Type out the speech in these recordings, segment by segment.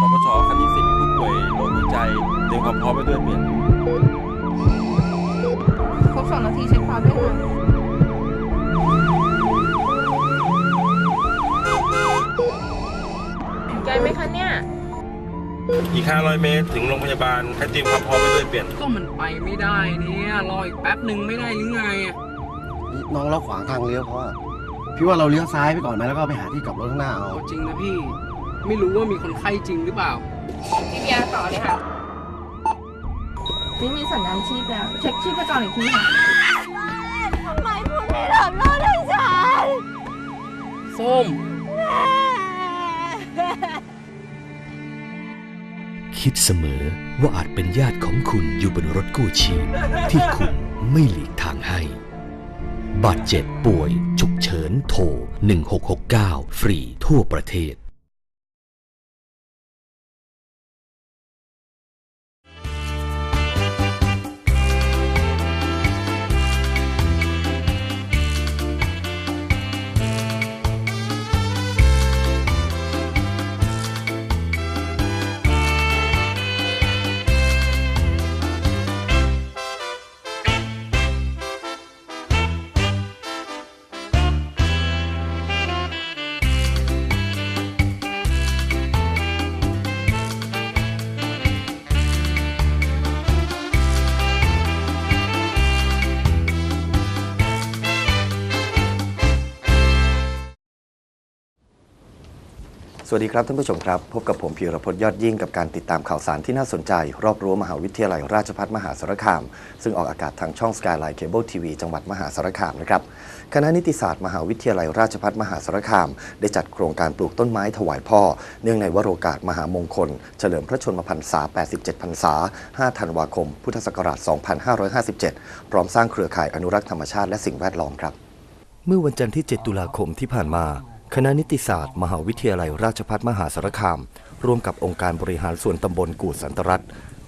สปชคันที่สิบผู้ป่วยโรคหัวใจเตรียมความพร้อมไปด้วยเปลี่ยนครบสองนาทีเช็คความด้วยค่ะถึงใจไหมคะเนี่ย อีก 500 เมตรถึงโรงพยาบาลให้เตรียมความพร้อมไปด้วยเปลี่ยน ก็มันไปไม่ได้เนี่ยรออีกแป๊บหนึ่งไม่ได้หรือไงอะน้องเราขวางทางเลี้ยวเพราะว่าพี่ว่าเราเลี้ยวซ้ายไปก่อนไหมแล้วก็ไปหาที่กลับรถข้างหน้าเอา เอาจริงนะพี่ ไม่รู้ว่ามีคนไข้จริงหรือเปล่า พี่เบียร์ต่อเลยค่ะ นี่มีสัญญาณชีพแล้ว เช็คชีพจรอีกทีค่ะ ทำไมคุณไม่ทำโทษให้ฉันส้มคิดเสมอว่าอาจเป็นญาติของคุณอยู่บนรถกู้ชีพ ที่คุณไม่หลีกทางให้ บาดเจ็บป่วย ฉุกเฉินโทร 1669 ฟรีทั่วประเทศ สวัสดีครับท่านผู้ชมครับ พบกับผมพีรพจน์ยอดยิ่งกับการติดตามข่าวสารที่น่าสนใจ รอบรั้วมหาวิทยาลัยราชภัฏมหาสารคาม ซึ่งออกอากาศทางช่อง Skyline Cable TV จังหวัดมหาสารคามนะครับคณะนิติศาสตร์มหาวิทยาลัยราชภัฏมหาสารคาม ได้จัดโครงการปลูกต้นไม้ถวายพ่อ เนื่องในวโรกาสมหามงคล เฉลิมพระชนมพรรษา 87 พรรษา 5 ธันวาคม พุทธศักราช 2557 พร้อมสร้างเครือข่ายอนุรักษ์ธรรมชาติและสิ่งแวดล้อมครับ เมื่อวันจันทร์ที่ 7 ตุลาคมที่ผ่านมา คณะนิติศาสตร์ มหาวิทยาลัยราชภัฏมหาสารคาม ร่วมกับองค์การบริหารส่วนตำบลกู่สันตรัต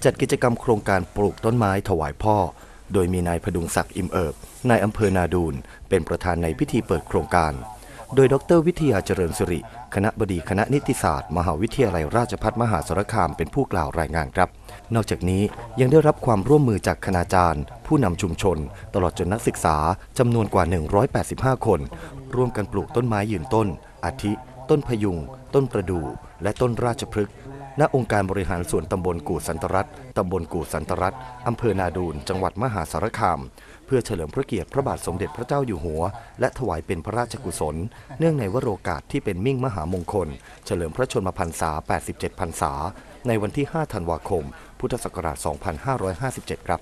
จัดกิจกรรมโครงการปลูกต้นไม้ถวายพ่อ โดยมีนายพดุงศักดิ์อิมเอิบนายอำเภอนาดูนเป็นประธานในพิธีเปิดโครงการ โดยดรวิทยาเจริญสิริ คณะบดีคณะนิติศาสตร์ มหาวิทยาลัยราชภัฏมหาสารคามเป็นผู้กล่าวรายงานครับ นอกจากนี้ยังได้รับความร่วมมือจากคณาจารย์ ผู้นำชุมชน ตลอดจนนักศึกษาจำนวนกว่า 185 คน ร่วมกันปลูกต้นไม้ยืนต้น อาทิ ต้นพยุง ต้นประดู่และต้นราชพฤกษ์ณองค์การบริหารส่วนตำบลกู่สันตรัตตำบลกู่สันตรัตอำเภอนาดูน จังหวัดมหาสารคาม เพื่อเฉลิมพระเกียรติพระบาทสมเด็จพระเจ้าอยู่หัว และถวายเป็นพระราชกุศล เนื่องในวโรกาสที่เป็นมิ่งมหามงคล เฉลิมพระชนมพรรษา 87 พรรษา ในวันที่ 5 ธันวาคม พุทธศักราช 2557 ครับ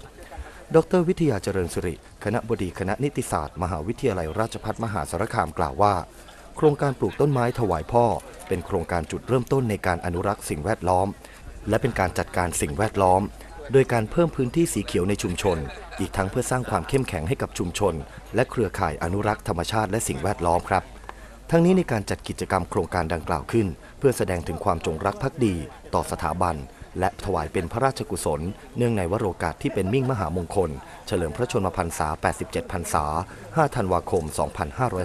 ดรวิทยาเจริญสิริ คณะบดีคณะนิติศาสตร์ มหาวิทยาลัยราชภัฏมหาสารคามกล่าวว่า โครงการปลูกต้นไม้ถวายพ่อ เป็นโครงการจุดเริ่มต้นในการอนุรักษ์สิ่งแวดล้อม และเป็นการจัดการสิ่งแวดล้อม โดยการเพิ่มพื้นที่สีเขียวในชุมชน อีกทั้งเพื่อสร้างความเข้มแข็งให้กับชุมชน และเครือข่ายอนุรักษ์ธรรมชาติและสิ่งแวดล้อมครับ ทั้งนี้ในการจัดกิจกรรมโครงการดังกล่าวขึ้น เพื่อแสดงถึงความจงรักภักดี ต่อสถาบัน และถวายเป็นพระราชกุศล เนื่องในวโรกาสที่เป็นมิ่งมหามงคล เฉลิมพระชนมพรรษา 87 พรรษา 5 ธันวาคม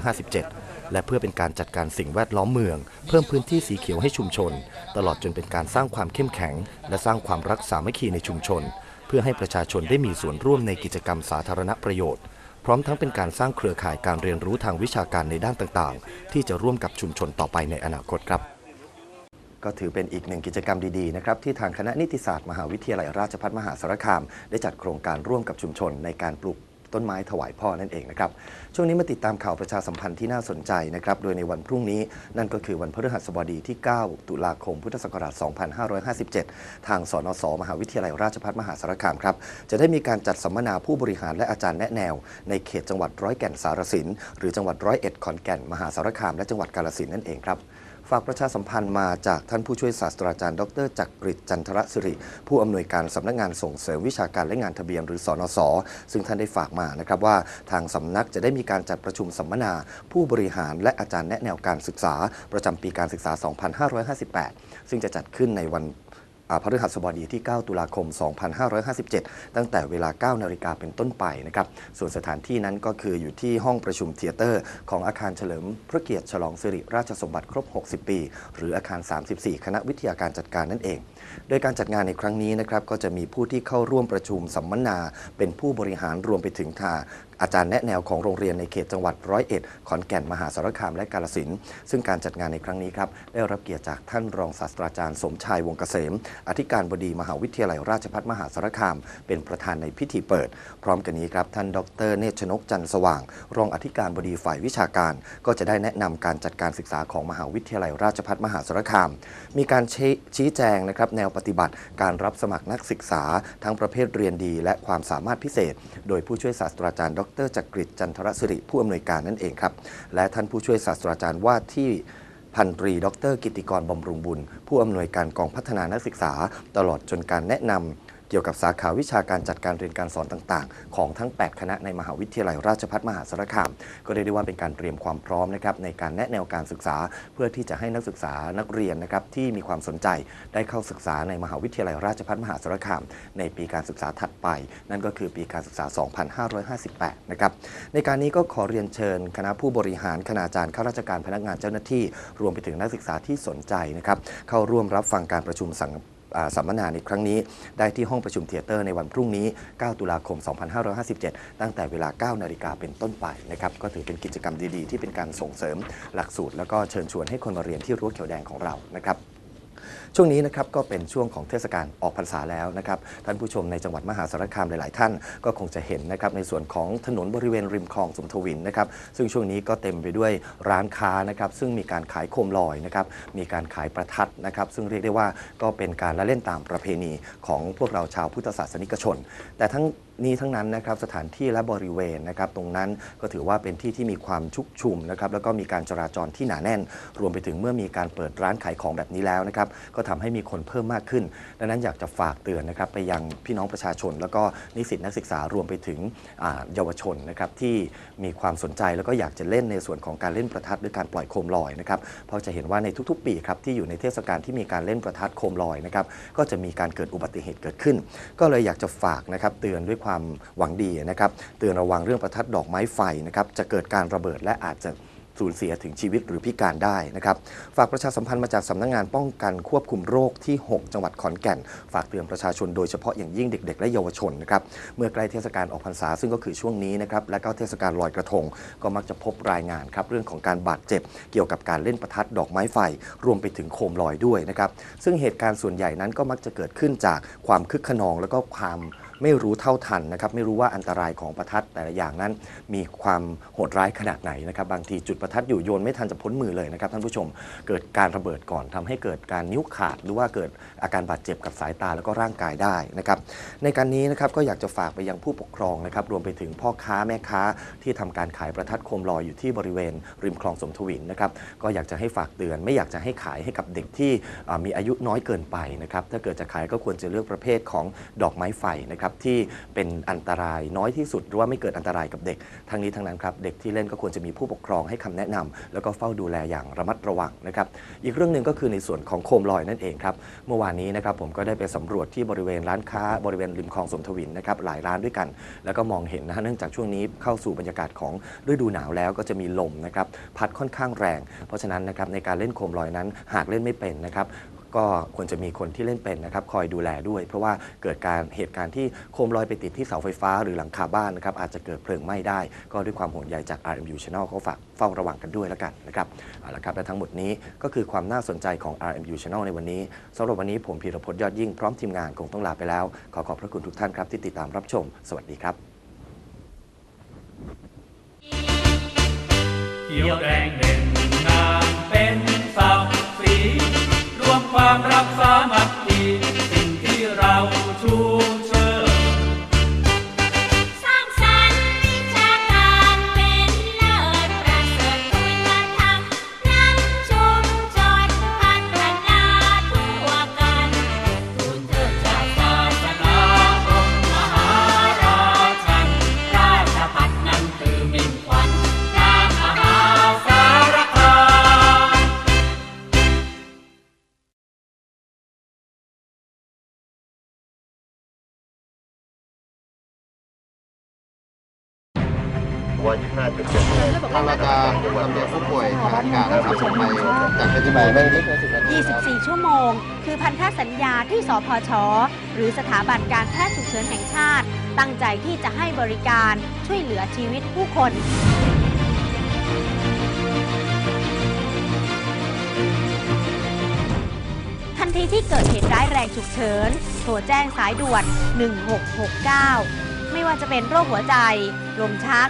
2557 และเพื่อเป็นการจัดการสิ่งแวดล้อมเมือง เพิ่มพื้นที่สีเขียวให้ชุมชน ตลอดจนเป็นการสร้างความเข้มแข็ง และสร้างความรักสามัคคีในชุมชน เพื่อให้ประชาชนได้มีส่วนร่วมในกิจกรรมสาธารณประโยชน์พร้อมทั้งเป็นการสร้างเครือข่ายการเรียนรู้ทางวิชาการในด้านต่างๆ ที่จะร่วมกับชุมชนต่อไปในอนาคตครับ ก็ถือเป็นอีกหนึ่งกิจกรรมดีๆนะครับที่ทางคณะนิติศาสตร์มหาวิทยาลัยราชภัฏมหาสารคาม ได้จัดโครงการร่วมกับชุมชนในการปลูกต้นไม้ถวายพ่อนั่นเองนะครับช่วงนี้มาติดตามข่าวประชาสัมพันธ์ที่น่าสนใจนะครับโดยในวันพรุ่งนี้นั่นก็คือวันพฤหัสบดีที่ 9 ตุลาคมพุทธศักราช 2557 ทางสนสมหาวิทยาลัยราชภัฏมหาสารคามครับจะได้มีการจัดสัมมนาผู้บริหารและอาจารย์แนะแนว ในเขตจังหวัดร้อยแก่นสารสินหรือจังหวัดร้อยเอ็ดขอนแก่นมหาสารคามและจังหวัดกาฬสินนั่นเองครับ ฝากประชาสัมพันธ์มาจากท่านผู้ช่วยศาสตราจารย์ ดรจักริดจันทรสิริ ผู้อำนวยการสำนักงานส่งเสริมวิชาการและงานทะเบียนหรือสอนสซึ่งท่านได้ฝากมานะครับว่าทางสำนักจะได้มีการจัดประชุมสัมมนา ผู้บริหารและอาจารย์แนะแนวการศึกษา ประจำปีการศึกษา 2558 ซึ่งจะจัดขึ้นในวัน พฤหัสบดีที่ 9 ตุลาคม 2557 ตั้งแต่เวลา 9 นาฬิกาเป็นต้นไปนะครับ ส่วนสถานที่นั้นก็คืออยู่ที่ห้องประชุมเทยเตอร์ ของอาคารเฉลิมพระเกียรติฉลองสิริราชสมบัติครบ 60 ปี หรืออาคาร 34 คณะวิทยาการจัดการนั่นเอง โดยการจัดงานในครั้งนี้นะครับก็จะมีผู้ที่เข้าร่วมประชุมสัมมนา เป็นผู้บริหารรวมไปถึงทาอาจารย์แนะแนวของโรงเรียนในเขตจังหวัดร้อยเอ็ดขอนแก่นมหาสารคามและกาฬสินซึ่งการจัดงานในครั้งนี้ครับได้รับเกียรติจากท่านรองศาสตราจารย์สมชายวงเกษม อธิการบดีมหาวิทยาลัยราชภัฏมหาสารคาม เป็นประธานในพิธีเปิด พร้อมกันนี้ครับท่านดรเนชนกจันทร์สว่าง รองอธิการบดีฝ่ายวิชาการ ก็จะได้แนะนำการจัดการศึกษาของมหาวิทยาลัยราชภัฏมหาสารคาม มีการชชี้แจงนะครับแนวปฏิบัติ การรับสมัครนักศึกษา ทั้งประเภทเรียนดี และความสามารถพิเศษ โดยผู้ช่วยศาสตราจารย์ ดรจักริดจันทรสิริผู้อำนวยการนั่นเองครับ และท่านผู้ช่วยศาสตราจารย์ว่าที่พันตรี ดร กิติกรบำรุงบุญ ผู้อำนวยการกองพัฒนานักศึกษา ตลอดจนการแนะนำ เกี่ยวกับสาขาวิชาการจัดการเรียนการสอนต่างๆ ของทั้ง 8 คณะในมหาวิทยาลัยราชภัฏมหาสารคาม ก็เรียกได้ว่าเป็นการเตรียมความพร้อมนะครับในการแนะแนวการศึกษา เพื่อที่จะให้นักศึกษานักเรียนนะครับที่มีความสนใจได้เข้าศึกษาในมหาวิทยาลัยราชภัฏมหาสารคาม ในปีการศึกษาถัดไป นั่นก็คือปีการศึกษา 2558 นะครับในการนี้ก็ขอเรียนเชิญ คณะผู้บริหารคณาจารย์ข้าราชการพนักงานเจ้าหน้าที่ รวมไปถึงนักศึกษาที่สนใจนะครับเข้าร่วมรับฟังการประชุมสังอ่า สัมมนาในครั้งนี้ ได้ที่ห้องประชุมเทเตอร์ในวันพรุ่งนี้ 9 ตุลาคม 2557 ตั้งแต่เวลา 9 นาฬิกาเป็นต้นไปนะครับก็ถือเป็นกิจกรรมดีๆ ที่เป็นการส่งเสริมหลักสูตร แล้วก็เชิญชวนให้คนมาเรียนที่รั้วเขียวแดงของเรานะครับ ช่วงนี้นะครับก็เป็นช่วงของเทศกาลออกพรรษาแล้วนะครับท่านผู้ชมในจังหวัดมหาสารคามหลาย ๆ ท่านก็คงจะเห็นนะครับในส่วนของถนนบริเวณริมคลองสมทวินนะครับซึ่งช่วงนี้ก็เต็มไปด้วยร้านค้านะครับซึ่งมีการขายโคมลอยนะครับมีการขายประทัดนะครับซึ่งเรียกได้ว่าก็เป็นการละเล่นตามประเพณีของพวกเราชาวพุทธศาสนิกชน แต่ทั้ง นี้ทั้งนั้นนะครับสถานที่และบริเวณนะครับตรงนั้นก็ถือว่าเป็นที่ที่มีความชุกชุมนะครับแล้วก็มีการจราจรที่หนาแน่น รวมไปถึงเมื่อมีการเปิดร้านขายของแบบนี้แล้วนะครับก็ทำให้มีคนเพิ่มมากขึ้น ดังนั้นอยากจะฝากเตือนนะครับไปยังพี่น้องประชาชน แล้วก็นิสิตนักศึกษารวมไปถึงเยาวชนนะครับที่มีความสนใจแล้วก็อยากจะเล่นในส่วนของการเล่นประทัดหรือการปล่อยโคมลอยนะครับเพราะจะเห็นว่าในทุกๆ ปีครับที่อยู่ในเทศกาลที่มีการเล่นประทัดโคมลอยนะครับก็จะมีการเกิดอุบัติเหตุเกิดขึ้น ก็เลยอยากจะฝากนะครับเตือนด้วยความหวังดีนะครับเตือนระวังเรื่องประทัดดอกไม้ไฟนะครับจะเกิดการระเบิดและอาจจะสูญเสียถึงชีวิตหรือพิการได้นะครับ ฝากประชาสัมพันธ์มาจากสำนักงานป้องกันควบคุมโรคที่ 6 จังหวัดขอนแก่น ฝากเตือนประชาชนโดยเฉพาะอย่างยิ่งเด็ก ๆ และเยาวชนนะครับ เมื่อใกล้เทศกาลออกพรรษาซึ่งก็คือช่วงนี้นะครับ และก็เทศกาลลอยกระทง ก็มักจะพบรายงานครับเรื่องของการบาดเจ็บ เกี่ยวกับการเล่นประทัดดอกไม้ไฟ รวมไปถึงโคมลอยด้วยนะครับ ซึ่งเหตุการณ์ส่วนใหญ่นั้นก็มักจะเกิดขึ้นจากความคึกขนอง แล้วก็ความ ไม่รู้เท่าทันนะครับไม่รู้ว่าอันตรายของประทัดแต่ละอย่างนั้น มีความโหดร้ายขนาดไหนนะครับบางทีจุดประทัดอยู่โยนไม่ทันจะพ้นมือเลยนะครับท่านผู้ชมเกิดการระเบิดก่อนทำให้เกิดการนิ้วขาด หรือว่าเกิดอาการบาดเจ็บกับสายตาแล้วก็ร่างกายได้นะครับในการนี้นะครับก็อยากจะฝากไปยังผู้ปกครองนะครับรวมไปถึงพ่อค้าแม่ค้าที่ทำการขายประทัดโคมลอยอยู่ที่บริเวณริมคลองสมทวินนะครับก็อยากจะให้ฝากเตือน ไม่อยากจะให้ขายให้กับเด็กที่มีอายุน้อยเกินไปนะครับถ้าเกิดจะขายก็ควรจะเลือกประเภทของดอกไม้ไฟนะครับที่เป็นอันตรายน้อยที่สุดหรือว่าไม่เกิดอันตรายกับเด็ก ทั้งนี้ทั้งนั้นครับเด็กที่เล่นก็ควรจะมีผู้ปกครองให้คำแนะนำแล้วก็เฝ้าดูแลอย่างระมัดระวังนะครับอีกเรื่องหนึ่งก็คือในส่วนของโคมลอยนั่นเองครับเมื่อวานนี้นะครับผมก็ได้ไปสำรวจที่บริเวณร้านค้าบริเวณริมคลองสมทวินนะครับหลายร้านด้วยกัน แล้วก็มองเห็นนะฮะเนื่องจากช่วงนี้เข้าสู่บรรยากาศของฤดูหนาวแล้วก็จะมีลมนะครับพัดค่อนข้างแรง เพราะฉะนั้นนะครับในการเล่นโคมลอยนั้นหากเล่นไม่เป็นนะครับ ก็ควรจะมีคนที่เล่นเป็นนะครับคอยดูแลด้วย เพราะว่าเกิดการเหตุการณ์ที่โคมลอยไปติดที่เสาไฟฟ้าหรือหลังคาบ้านนะครับอาจจะเกิดเพลิงไหม้ได้ ก็ด้วยความห่วงใยจาก RMU Channel เขาฝากเฝ้าระวังกันด้วยแล้วกันนะครับเอาละครับและทั้งหมดนี้ก็คือความน่าสนใจของ RMU Channel ในวันนี้สำหรับวันนี้ผมพีรพจน์ยอดยิ่งพร้อมทีมงานคงต้องลาไปแล้ว ขอขอบพระคุณทุกท่านครับที่ติดตามรับชม สวัสดีครับเขียวแดงเด่นงา ความรักสามัค ทางเราจะลำเลียงผู้ป่วยทางอากาศนะครับส่งไปจากเพชรบูรณ์ไม่ไม่เกินสิบนาที24 ชั่วโมง คือพันธสัญญาที่สพช หรือสถาบันการแพทย์ฉุกเฉินแห่งชาติ ตั้งใจที่จะให้บริการช่วยเหลือชีวิตผู้คนทันทีที่เกิดเหตุร้ายแรงฉุกเฉิน โทรแจ้งสายด่วน 1669 ไม่ว่าจะเป็นโรคหัวใจ ลมชัก